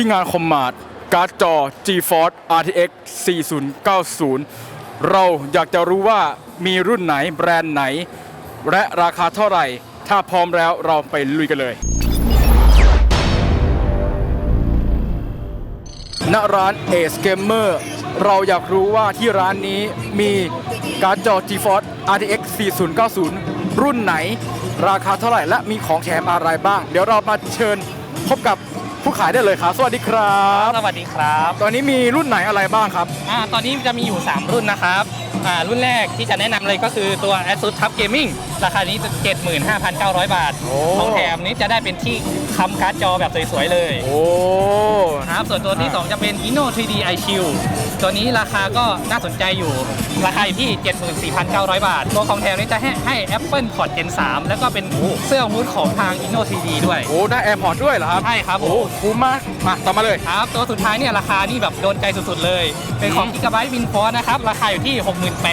ที่งานคอมมาดการ์ดจอ GeForce RTX 4090 เราอยากจะรู้ว่ามีรุ่นไหนแบรนด์ไหน และราคาเท่าไหร่ ถ้าพร้อมแล้วเราไปลุยกันเลยณร้าน Ace Gamer เราอยากรู้ว่าที่ร้านนี้มีการ์ดจอ GeForce RTX 4090 รุ่นไหน ราคาเท่าไหร่และมีของแถมอะไรบ้าง เดี๋ยวเรามาเชิญพบกับ ผู้ขายได้เลยครับ สวัสดีครับ สวัสดีครับตอนนี้มีรุ่นไหนอะไรบ้างครับ อ่าตอนนี้จะมีอยู่ 3 รุ่นนะครับอ่ารุ่นแรกที่จะแนะนำเลยก็คือตัว ASUS TUF Gaming ราคานี้จะ75,900 บาท โอ้ ของแถมนี้จะได้เป็นที่ ค้ำการ์ดจอแบบสวยๆเลยโอ้ครับส่วนตัวที่ 2 จะเป็น Inno 3D iShield ตัวนี้ราคาก็น่าสนใจอยู่ ราคาอยู่ที่ 74,900 บาท ตัวของแถมนี้จะให้ให้ Apple Port Gen 3 แล้วก็เป็นเสื้อฮูดของทาง Inno 3D ด้วยโอ้ได้แอร์พอร์ตด้วยเหรอครับ ใช่ครับผโอ้มคุ้มมากมาต่อมาเลยครับ ตัวสุดท้ายเนี่ยราคานี่แบบโดนใจสุดๆเลย เป็นของอืม Gigabyte WinForce นะครับ ราคาอยู่ที่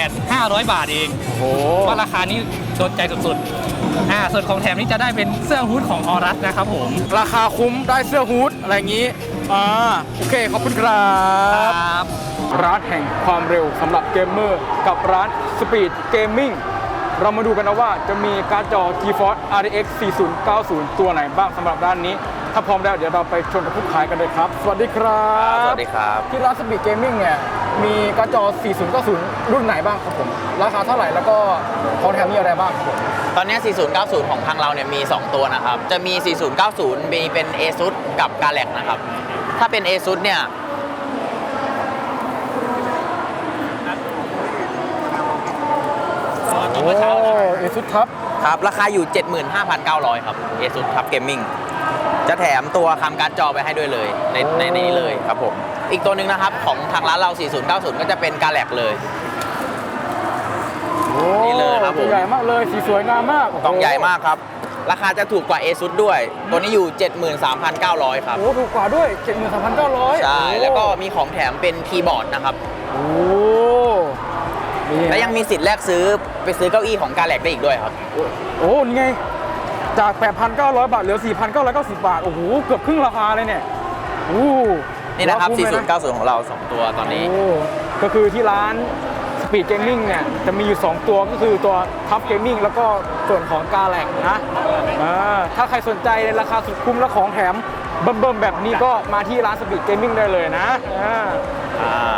68,500 บาทเองโอ้ว่าราคานี้โดนใจสุดๆอ่าส่วนของแถมนี่จะได้เป็นเสื้อฮูดของออรัสนะครับผมราคาคุ้มได้เสื้อฮูดอะไรอย่างนี้อ่าโอเคขอบคุณครับครับร้านแห่งความเร็วสำหรับเกมเมอร์ กับร้าน Speed Gaming เรามาดูกันนะว่าจะมีการ์ดจอ GeForce RTX 4090 ตัวไหนบ้างสำหรับร้านนี้ ถ้าพร้อมแล้วเดี๋ยวเราไปชมกับผู้ขายกันเลยครับ สวัสดีครับ สวัสดีครับ ที่ร้าน Speed Gaming เนี่ยมีการ์ดจอ 4090 รุ่นไหนบ้างครับผม ราคาเท่าไหร่แล้วก็ของแถมมีอะไรบ้างครับผม ตอนนี้ 4090 ของทางเราเนี่ยมี 2 ตัวนะครับ จะมี 4090 มีเป็น ASUS กับ g a l a x นะครับ ถ้าเป็น ASUS เนี่ยโอ้เอซุดทับครับ ราคาอยู่ 75,900 ครับ ASUS ครับ Gaming จะแถมตัวคำการ์ดจอไปให้ด้วยเลยในในในนี้เลยครับผม อีกตัวหนึ่งนะครับ ของทางร้านเรา 4090 ก็จะเป็น g a l a x เลย นี่เลยครับผมตัวใหญ่มากเลยสีสวยงามมากกล่องใหญ่มากครับ ราคาจะถูกกว่า ASUS ด้วย ตัวนี้อยู่ 73,900 ครับ โอ้ถูกกว่าด้วย 73,900ใช่ แล้วก็มีของแถมเป็นคีย์บอร์ดนะครับ โอ้นี่และยังมีสิทธิ์แลกซื้อไปซื้อเก้าอี้ของกาแล็กได้อีกด้วยครับ โอ้นี่ไง จาก 8,900 บาทเหลือ 4,990 บาท โอ้โห เกือบครึ่งราคาเลยเนี่ยโอ้นี่นะครับคุ้มเลย4090 ของเรา 2 ตัวตอนนี้โอ้ก็คือที่ร้าน Speed Gaming เนี่ยจะมีอยู่ 2 ตัวก็คือตัว Top Gaming แล้วก็ส่วนของ g a l a x นะอ่าถ้าใครสนใจในราคาสุดคุ้มและของแถมเบิ่มๆแบบนี้ก็มาที่ร้าน Speed Gaming ได้เลยนะอ่า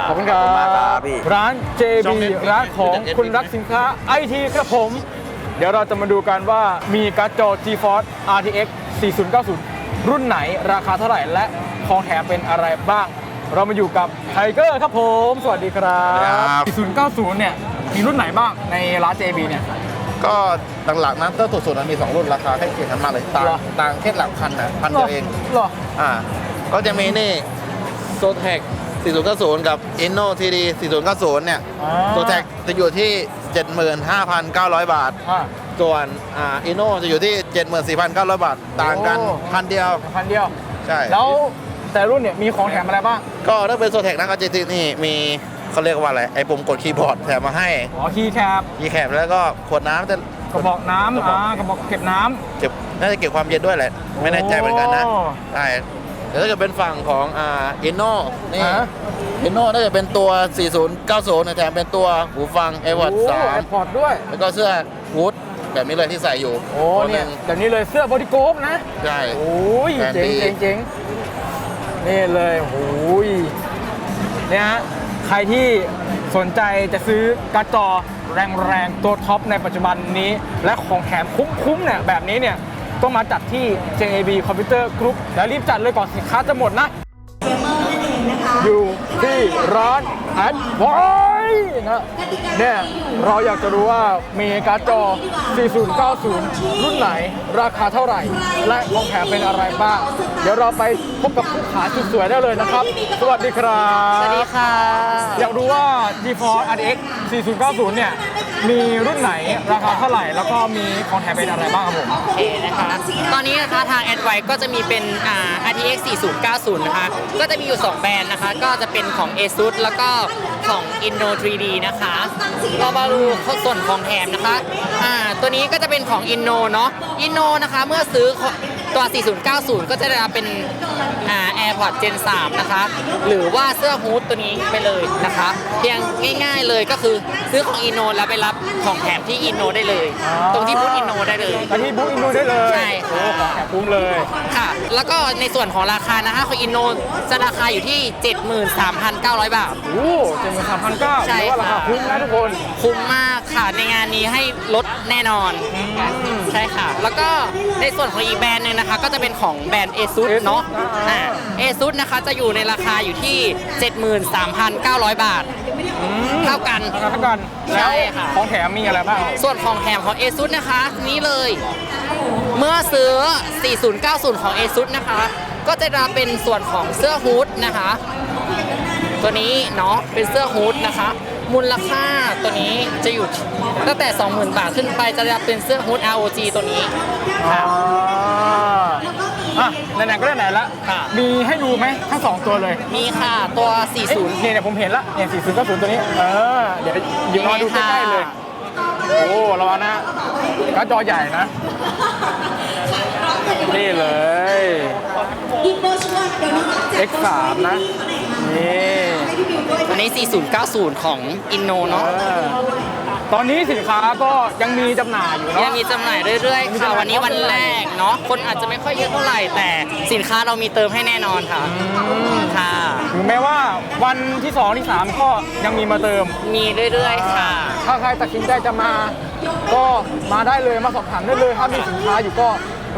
ขอบคุณครัขอบคุณมากครับบพี่ร้าน JB ร้านของคุณรักสินค้าไอทีครับผม เดี๋ยวเราจะมาดูกันว่ามีการ์ดจอ GeForce RTX 4090 รุ่นไหนราคาเท่าไหร่และของแถมเป็นอะไรบ้าง เรามาอยู่กับไทเกอร์ครับผม สวัสดีครับ4090 เนี่ย มีรุ่นไหนบ้างในร้าน JB เนี่ย ก็หลักๆนะถ้าสุดๆมันมี 2 รุ่นราคาใกล้เคียงกันมากเลย ต่างเหรอ ต่างแค่หลักพันนะพันเดียวเอง หรอ อ่า ก็จะมีนี่โซเทค4090 กับ Inno TD 4090 เนี่ยอ่า โซเทคจะอยู่ที่ 75,900 บาท อ่าส่วนอ่า Inno จะอยู่ที่ 74,900 บาท ต่างกันโอ้ พันเดียว พันเดียว ใช่ แล้ว แต่รุ่นเนี่ยมีของแถมอะไรบ้าง ก็ถ้าเป็นโซเทคนะก็จะนี่มีเขาเรียกว่าอะไรไอ้ปุ่มกดคีย์บอร์ดแถมมาให้อ๋อคีย์แคปยีแคปแล้วก็ขวดน้ำแต่กระบอกน้ำกระบอกอ่ากระบอกเก็บน้ำเก็บน่าจะเก็บความเย็นด้วยแหละไม่แน่ใจเหมือนกันนะโอ้ใช่แต่ถ้าเกิดเป็นฝั่งของอ่าอินโนนี่ฮะอินโนน่าจะเป็นตัว 4090นะแถมเป็นตัวหูฟัง a i r p o d โอ้3แอร์พอร์ตด้วยแล้วก็เสื้อฮูดแบบนี้เลยที่ใส่อยู่โอ้ตัวหเนี่ยงแบบนี้เลยเสื้อบอดี้โกฟนะ ใช่ โอ้ยแบรนด์เจ๋งดี เจ๋งเจ๋ง นี่เลยโอ้ยเนี่ยฮะใครที่สนใจจะซื้อการ์ดจอแรงๆ ตัวท็อปในปัจจุบันนี้ และของแถมคุ้มๆเนี่ยแบบนี้เนี่ย ต้องมาจัดที่ JAB Computer Group แล้วรีบจัดเลยก่อนสินค้าจะหมดนะ อยู่ที่ร้านแอดไวนะเนี่ยเราอยากจะรู้ว่ามีการ์ดจอ 4090 รุ่นไหน ราคาเท่าไหร่ และของแถมเป็นอะไรบ้าง เดี๋ยวเราไปพบกับผู้ขายสุดสวยได้เลยนะครับ สวัสดีครับ สวัสดีค่ะ อยากรู้ว่า GeForce RTX 4090 เนี่ย มีรุ่นไหนราคาเท่าไหร่ แล้วก็มีของแถมเป็นอะไรบ้างครับผม โอเคนะคะ ตอนนี้นะคะทาง a d v i ก็จะมีเป็นอ่า RTX 4090 นะคะ ก็จะมีอยู่ 2 แบรนด์นะคะ ก็จะเป็นของ ASUS แล้วก็ของ Inno 3D นะคะเรามาดูส่วนของแถมนะคะ อ่า ตัวนี้ก็จะเป็นของ Inno เนาะ Inno นะคะ เมื่อซื้อ ตัว 4090 ก็จะได้รับเป็นอ่า AirPods Gen 3 นะคะ หรือว่าเสื้อฮูดตัวนี้ไปเลยนะคะ เพียงง่ายๆเลยก็คือซื้อของอินโนแล้วไปรับของแถมที่อินโนได้เลย อ๋อ ตรงที่บูธอินโนได้เลย ไปที่บุ๊กอินดูได้เลยใช่โอ้ค่ะของแถมคุ้มเลย ค่ะ แล้วก็ในส่วนของราคานะคะของอินโนจะราคาอยู่ที่ 73,900 บาท โอ้เจ็ดหมื่นสามพันเก้าใช่ ถือว่าราคาค่ะคุ้มนะทุกคน คุ้มมากค่ะในงานนี้ให้ลด แน่นอนใช่ค่ะ แล้วก็ในส่วนของอีกแบรนด์หนึงนะคะ ก็จะเป็นของแบรนด์ ASUS ASUS เนาะอ่าอ่า ASUS นะคะจะอยู่ในราคาอยู่ที่ 73,900 บาท เท่ากันราคาเท่ากันใช่แล้วค่ะ ของแถมมีอะไรบ้างส่วนของแถมของ ASUS นะคะ นี้เลย เมื่อซื้อ 4090 ของ ASUS นะคะ ก็จะได้เป็นส่วนของเสื้อฮูดนะคะ ตัวนี้เนาะเป็นเสื้อฮูดนะคะ มูลค่าตัวนี้จะอยู่ตั้งแต่ 20,000 บาทขึ้นไปจะได้เป็นเสื้อฮูด ROG ตัวนี้อ่าอะไหนๆก็ได้ไหนละค่ะ มีให้ดูไหมทั้งสองตัวเลยมีค่ะตัว เอ๊ะเนี่ยเนี่ยผมเห็นละเนี่ยสี่ศูนย์เก้าศูนย์ตัวนี้ เออ เดี๋ยวยืนรอดูใกล้ๆเลย โอ้รอนะการ์ดจอใหญ่นะ นี่เลย X3 นะ นี่ 40ตัวนี้4090 ของ Inno เนาะเออตอนนี้สินค้าก็ยังมีจำหน่ายอยู่ยัเนาะ งมีจำหน่ายเรื่อยๆค่ะวันนี้วันแรกเนาะคนอาจจะไม่ค่อยเยอะเท่าไหร่ แต่สินค้าเรามีเติมให้แน่นอนค่ะค่ะ ถึงแม้ว่าวันที่2ที่3ก็ยังมีมาเติม มีเรื่อยๆค่ะ ถ้าใครตัดสินใจจะมา ก็มาได้เลยมาสอบถามได้เลยถ้ามีสินค้าอยู่ก็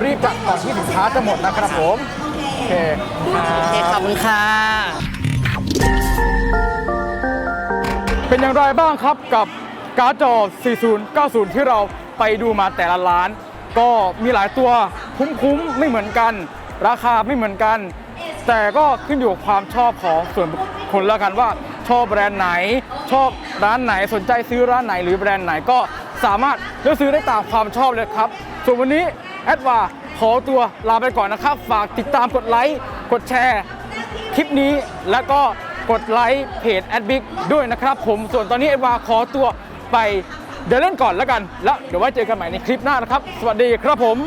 รีบจัดก่อนที่สินค้าจะหมดนะครับผม โอเค โอเคขอบคุณค่ะ เป็นอย่างไรบ้างครับกับการ์ดจอ 4090 ที่เราไปดูมาแต่ละร้าน ก็มีหลายตัวคุ้มๆไม่เหมือนกัน ราคาไม่เหมือนกัน แต่ก็ขึ้นอยู่กับความชอบของส่วนบุคคลแล้วกันว่าชอบแบรนด์ไหน ชอบร้านไหนสนใจซื้อร้านไหนหรือแบรนด์ไหนก็สามารถเลือกซื้อได้ตามความชอบเลยครับ ส่วนวันนี้แอดวาขอตัวลาไปก่อนนะครับ ฝากติดตามกดไลค์ กดแชร์ คลิปนี้แล้วก็ กดไลค์เพจแอดบิ๊กด้วยนะครับผมส่วนตอนนี้เอดวาขอตัวไปเดินเล่นก่อนแล้วกัน แล้วเดี๋ยวไว้เจอกันใหม่ในคลิปหน้านะครับ สวัสดีครับผม